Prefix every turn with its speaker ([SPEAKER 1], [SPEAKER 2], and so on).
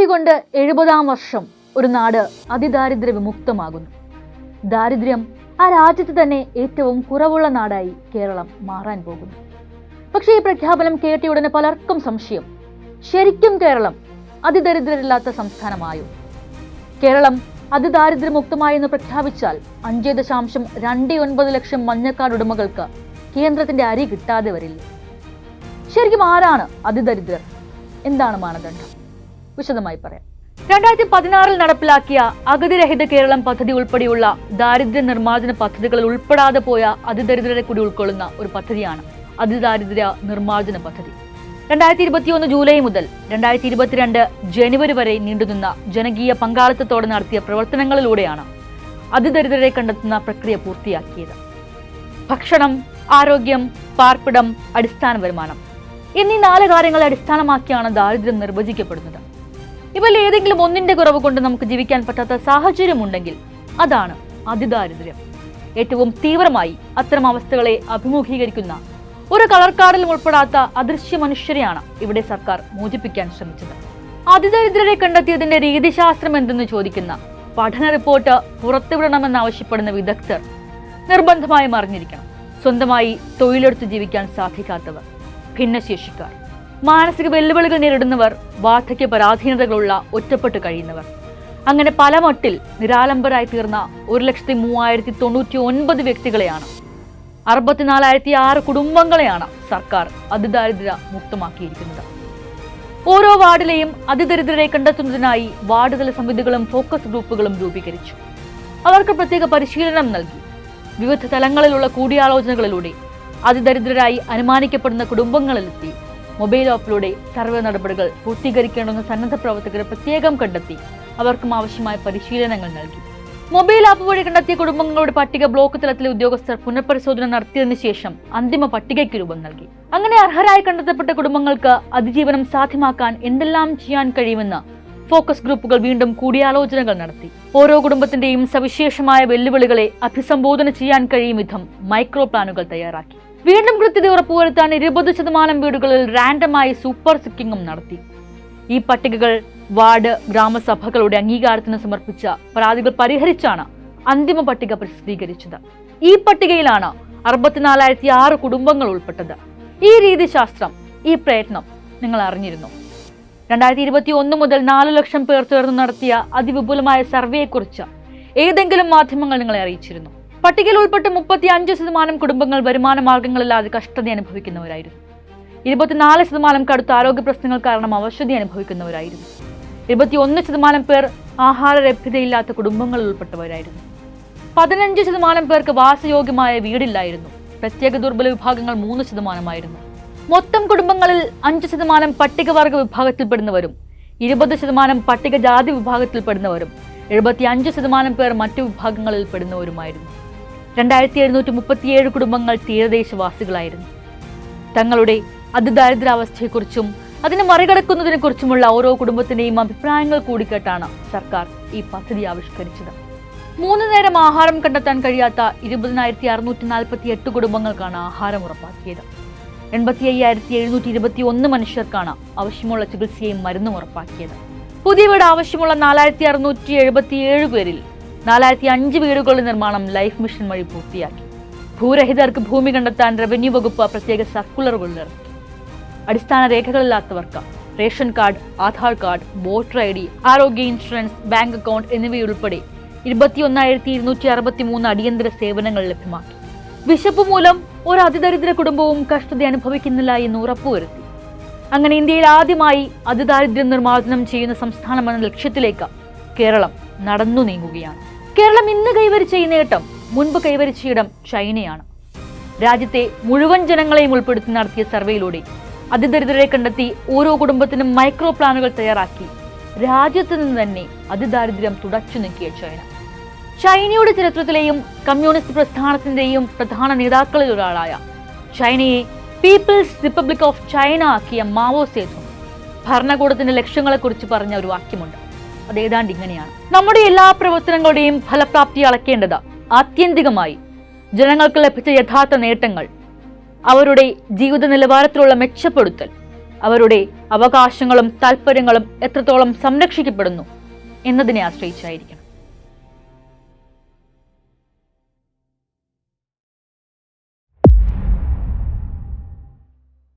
[SPEAKER 1] പിറവി കൊണ്ട് എഴുപതാം വർഷം ഒരു നാട് അതിദാരിദ്ര്യ വിമുക്തമാകുന്നു ദാരിദ്ര്യം ആ രാജ്യത്ത് തന്നെ ഏറ്റവും കുറവുള്ള നാടായി കേരളം മാറാൻ പോകുന്നു. പക്ഷേ ഈ പ്രഖ്യാപനം കേട്ട ഉടനെ പലർക്കും സംശയം. ശരിക്കും കേരളം അതിദരിദ്രരില്ലാത്ത സംസ്ഥാനമായോ? കേരളം അതിദാരിദ്ര്യമുക്തമായി എന്ന് പ്രഖ്യാപിച്ചാൽ അഞ്ച് ദശാംശം രണ്ട് ഒൻപത് ലക്ഷം മഞ്ഞക്കാട് ഉടമകൾക്ക് കേന്ദ്രത്തിന്റെ അരി കിട്ടാതെ വരില്ല? ശരിക്കും ആരാണ് അതിദരിദ്രർ? എന്താണ് മാനദണ്ഡം? വിശദമായി പറയാം. രണ്ടായിരത്തി പതിനാറിൽ നടപ്പിലാക്കിയ അഗതിരഹിത കേരളം പദ്ധതി ഉൾപ്പെടെയുള്ള ദാരിദ്ര്യ നിർമ്മാർജന പദ്ധതികളിൽ ഉൾപ്പെടാതെ പോയ അതിദരിദ്രരെ കൂടി ഉൾക്കൊള്ളുന്ന ഒരു പദ്ധതിയാണ് അതിദാരിദ്ര്യ നിർമ്മാർജന പദ്ധതി. രണ്ടായിരത്തി ഇരുപത്തിയൊന്ന് ജൂലൈ മുതൽ രണ്ടായിരത്തി ഇരുപത്തിരണ്ട് ജനുവരി വരെ നീണ്ടുനിന്ന ജനകീയ പങ്കാളിത്തത്തോടെ നടത്തിയ പ്രവർത്തനങ്ങളിലൂടെയാണ് അതിദരിദ്രരെ കണ്ടെത്തുന്ന പ്രക്രിയ പൂർത്തിയാക്കിയത്. ഭക്ഷണം ആരോഗ്യം പാർപ്പിടം അടിസ്ഥാന വരുമാനം എന്നീ നാല് കാര്യങ്ങളെ അടിസ്ഥാനമാക്കിയാണ് ദാരിദ്ര്യം നിർവചിക്കപ്പെടുന്നത്. ഇവയിൽ ഏതെങ്കിലും ഒന്നിന്റെ കുറവ് കൊണ്ട് നമുക്ക് ജീവിക്കാൻ പറ്റാത്ത സാഹചര്യമുണ്ടെങ്കിൽ അതാണ് അതിദാരിദ്ര്യം. ഏറ്റവും തീവ്രമായി അത്തരം അവസ്ഥകളെ അഭിമുഖീകരിക്കുന്ന ഒരു കളർ കാർഡിലും ഉൾപ്പെടാത്ത അദൃശ്യ മനുഷ്യരെയാണ് ഇവിടെ സർക്കാർ മോചിപ്പിക്കാൻ ശ്രമിച്ചത്. അതിദരിദ്രരെ കണ്ടെത്തിയതിന്റെ രീതിശാസ്ത്രം എന്തെന്ന് ചോദിക്കുന്ന പഠന റിപ്പോർട്ട് പുറത്തുവിടണമെന്നാവശ്യപ്പെടുന്ന വിദഗ്ധർ നിർബന്ധമായും അറിഞ്ഞിരിക്കണം. സ്വന്തമായി തൊഴിലെടുത്ത് ജീവിക്കാൻ സാധിക്കാത്തവർ ഭിന്നശേഷിക്കാർ. മാനസിക വെല്ലുവിളികൾ നേരിടുന്നവർ വാർദ്ധക്യ പരാധീനതകളുള്ള ഒറ്റപ്പെട്ട് കഴിയുന്നവർ. അങ്ങനെ പല മട്ടിൽ നിരാലംബരായി തീർന്ന ഒരു ലക്ഷത്തി മൂവായിരത്തി തൊണ്ണൂറ്റി ഒൻപത് വ്യക്തികളെയാണ്. അറുപത്തിനാലായിരത്തി ആറ് കുടുംബങ്ങളെയാണ് സർക്കാർ അതിദാരിദ്ര്യ മുക്തമാക്കിയിരിക്കുന്നത്. ഓരോ വാർഡിലെയും അതിദരിദ്രരെ കണ്ടെത്തുന്നതിനായി വാർഡുതല സമിതികളും ഫോക്കസ് ഗ്രൂപ്പുകളും രൂപീകരിച്ചു. അവർക്ക് പ്രത്യേക പരിശീലനം നൽകി. വിവിധ തലങ്ങളിലുള്ള കൂടിയാലോചനകളിലൂടെ അതിദരിദ്രരായി അനുമാനിക്കപ്പെടുന്ന കുടുംബങ്ങളിലെത്തി. മൊബൈൽ ആപ്പിലൂടെ സർവേ നടപടികൾ പൂർത്തീകരിക്കേണ്ടുന്ന സന്നദ്ധ പ്രവർത്തകരെ പ്രത്യേകം കണ്ടെത്തി. അവർക്കും ആവശ്യമായ പരിശീലനങ്ങൾ നൽകി. മൊബൈൽ ആപ്പ് വഴി കണ്ടെത്തിയ കുടുംബങ്ങളുടെ പട്ടിക ബ്ലോക്ക് തലത്തിലെ ഉദ്യോഗസ്ഥർ പുനഃപരിശോധന നടത്തിയതിനു ശേഷം അന്തിമ പട്ടികയ്ക്ക് രൂപം നൽകി. അങ്ങനെ അർഹരായി കണ്ടെത്തപ്പെട്ട കുടുംബങ്ങൾക്ക് അതിജീവനം സാധ്യമാക്കാൻ എന്തെല്ലാം ചെയ്യാൻ കഴിയുമെന്ന് ഫോക്കസ് ഗ്രൂപ്പുകൾ വീണ്ടും കൂടിയാലോചനകൾ നടത്തി. ഓരോ കുടുംബത്തിന്റെയും സവിശേഷമായ വെല്ലുവിളികളെ അഭിസംബോധന ചെയ്യാൻ കഴിയും വിധം മൈക്രോ പ്ലാനുകൾ തയ്യാറാക്കി. വീണ്ടും കൃത്യത ഉറപ്പുവരുത്താൻ ഇരുപത് ശതമാനം വീടുകളിൽ റാൻഡമായി സൂപ്പർ സിക്കിങ്ങും നടത്തി. ഈ പട്ടികകൾ വാർഡ് ഗ്രാമസഭകളുടെ അംഗീകാരത്തിന് സമർപ്പിച്ച പരാതികൾ പരിഹരിച്ചാണ് അന്തിമ പട്ടിക പ്രസിദ്ധീകരിച്ചത്. ഈ പട്ടികയിലാണ് അറുപത്തിനാലായിരത്തി ആറ് കുടുംബങ്ങൾ ഉൾപ്പെട്ടത്. ഈ രീതിശാസ്ത്രം ഈ പ്രയത്നം നിങ്ങൾ അറിഞ്ഞിരുന്നു. രണ്ടായിരത്തി ഇരുപത്തി ഒന്ന് മുതൽ നാല് ലക്ഷം പേർ ചേർന്ന് നടത്തിയ അതിവിപുലമായ സർവേയെക്കുറിച്ച് ഏതെങ്കിലും മാധ്യമങ്ങൾ നിങ്ങളെ അറിയിച്ചിരുന്നു. പട്ടികയിൽ ഉൾപ്പെട്ട് മുപ്പത്തി അഞ്ച് ശതമാനം കുടുംബങ്ങൾ വരുമാന മാർഗങ്ങളില്ലാതെ കഷ്ടത അനുഭവിക്കുന്നവരായിരുന്നു. ഇരുപത്തിനാല് ശതമാനം കടുത്ത ആരോഗ്യ പ്രശ്നങ്ങൾ കാരണം അവശതി അനുഭവിക്കുന്നവരായിരുന്നു. ഇരുപത്തിയൊന്ന് ശതമാനം പേർ ആഹാര ലഭ്യതയില്ലാത്ത കുടുംബങ്ങളിൽ ഉൾപ്പെട്ടവരായിരുന്നു. പതിനഞ്ച് ശതമാനം പേർക്ക് വാസയോഗ്യമായ വീടില്ലായിരുന്നു. പ്രത്യേക ദുർബല വിഭാഗങ്ങൾ മൂന്ന് ശതമാനമായിരുന്നു. മൊത്തം കുടുംബങ്ങളിൽ അഞ്ച് ശതമാനം പട്ടികവർഗ വിഭാഗത്തിൽപ്പെടുന്നവരും ഇരുപത് ശതമാനം പട്ടികജാതി വിഭാഗത്തിൽപ്പെടുന്നവരും എഴുപത്തി അഞ്ച് ശതമാനം പേർ മറ്റു വിഭാഗങ്ങളിൽ പെടുന്നവരുമായിരുന്നു രണ്ടായിരത്തി എഴുന്നൂറ്റി മുപ്പത്തിയേഴ് കുടുംബങ്ങൾ തീരദേശവാസികളായിരുന്നു. തങ്ങളുടെ അതിദാരിദ്രാവസ്ഥയെക്കുറിച്ചും അതിനെ മറികടക്കുന്നതിനെക്കുറിച്ചുമുള്ള ഓരോ കുടുംബത്തിന്റെയും അഭിപ്രായങ്ങൾ കൂടി കേട്ടാണ് സർക്കാർ ഈ പദ്ധതി ആവിഷ്കരിച്ചത്. മൂന്ന് നേരം ആഹാരം കണ്ടെത്താൻ കഴിയാത്ത ഇരുപതിനായിരത്തി അറുന്നൂറ്റി നാൽപ്പത്തി എട്ട് കുടുംബങ്ങൾക്കാണ് ആഹാരം ഉറപ്പാക്കിയത്. എൺപത്തി അയ്യായിരത്തി എഴുന്നൂറ്റി ഇരുപത്തി ഒന്ന് മനുഷ്യർക്കാണ് ആവശ്യമുള്ള ചികിത്സയും മരുന്നും ഉറപ്പാക്കിയത്. പുതിയ വീട് ആവശ്യമുള്ള നാലായിരത്തി അറുന്നൂറ്റി എഴുപത്തി ഏഴ് പേരിൽ നാലായിരത്തി അഞ്ച് വീടുകളുടെ നിർമ്മാണം ലൈഫ് മിഷൻ വഴി പൂർത്തിയാക്കി. ഭൂരഹിതർക്ക് ഭൂമി കണ്ടെത്താൻ റവന്യൂ വകുപ്പ് പ്രത്യേക സർക്കുലറുകൾ ഇറക്കി അടിസ്ഥാന രേഖകളില്ലാത്തവർക്ക് ration card Aadhaar card voter I D ആരോഗ്യ ഇൻഷുറൻസ് ബാങ്ക് അക്കൗണ്ട് എന്നിവയുൾപ്പെടെ ഇരുപത്തിയൊന്നായിരത്തി ഇരുന്നൂറ്റി അറുപത്തി മൂന്ന് അടിയന്തര സേവനങ്ങൾ ലഭ്യമാക്കി. വിശപ്പ് മൂലം ഒരു അതിദരിദ്ര കുടുംബവും കഷ്ടത അനുഭവിക്കുന്നില്ല എന്ന് ഉറപ്പുവരുത്തി. അങ്ങനെ ഇന്ത്യയിൽ ആദ്യമായി അതിദാരിദ്ര്യം നിർമ്മാർജനം ചെയ്യുന്ന സംസ്ഥാനമെന്ന ലക്ഷ്യത്തിലേക്ക് കേരളം നടന്നു നീങ്ങുകയാണ്. കേരളം ഇന്ന് കൈവരിച്ച ഈ നേട്ടം മുൻപ് കൈവരിച്ച ഇടം ചൈനയാണ്. രാജ്യത്തെ മുഴുവൻ ജനങ്ങളെയും ഉൾപ്പെടുത്തി നടത്തിയ സർവേയിലൂടെ അതിദരിദ്രരെ കണ്ടെത്തി ഓരോ കുടുംബത്തിനും മൈക്രോ പ്ലാനുകൾ തയ്യാറാക്കി രാജ്യത്ത് നിന്ന് തന്നെ അതിദാരിദ്ര്യം തുടച്ചു നീക്കിയ ചൈന. ചൈനയുടെ ചരിത്രത്തിലെയും കമ്മ്യൂണിസ്റ്റ് പ്രസ്ഥാനത്തിന്റെയും പ്രധാന നേതാക്കളിൽ ഒരാളായ ചൈനയെ പീപ്പിൾസ് റിപ്പബ്ലിക് ഓഫ് ചൈന ആക്കിയ മാവോ സേതു ഭരണകൂടത്തിന്റെ ലക്ഷ്യങ്ങളെക്കുറിച്ച് പറഞ്ഞ ഒരു വാക്യമുണ്ട്. അത് ഏതാണ്ട് ഇങ്ങനെയാണ് നമ്മുടെ എല്ലാ പ്രവർത്തനങ്ങളുടെയും ഫലപ്രാപ്തി അളക്കേണ്ടത് ആത്യന്തികമായി ജനങ്ങൾക്ക് ലഭിച്ച യഥാർത്ഥ നേട്ടങ്ങൾ അവരുടെ ജീവിത നിലവാരത്തിലുള്ള മെച്ചപ്പെടുത്തൽ അവരുടെ അവകാശങ്ങളും താല്പര്യങ്ങളും എത്രത്തോളം സംരക്ഷിക്കപ്പെടുന്നു എന്നതിനെ ആശ്രയിച്ചായിരിക്കും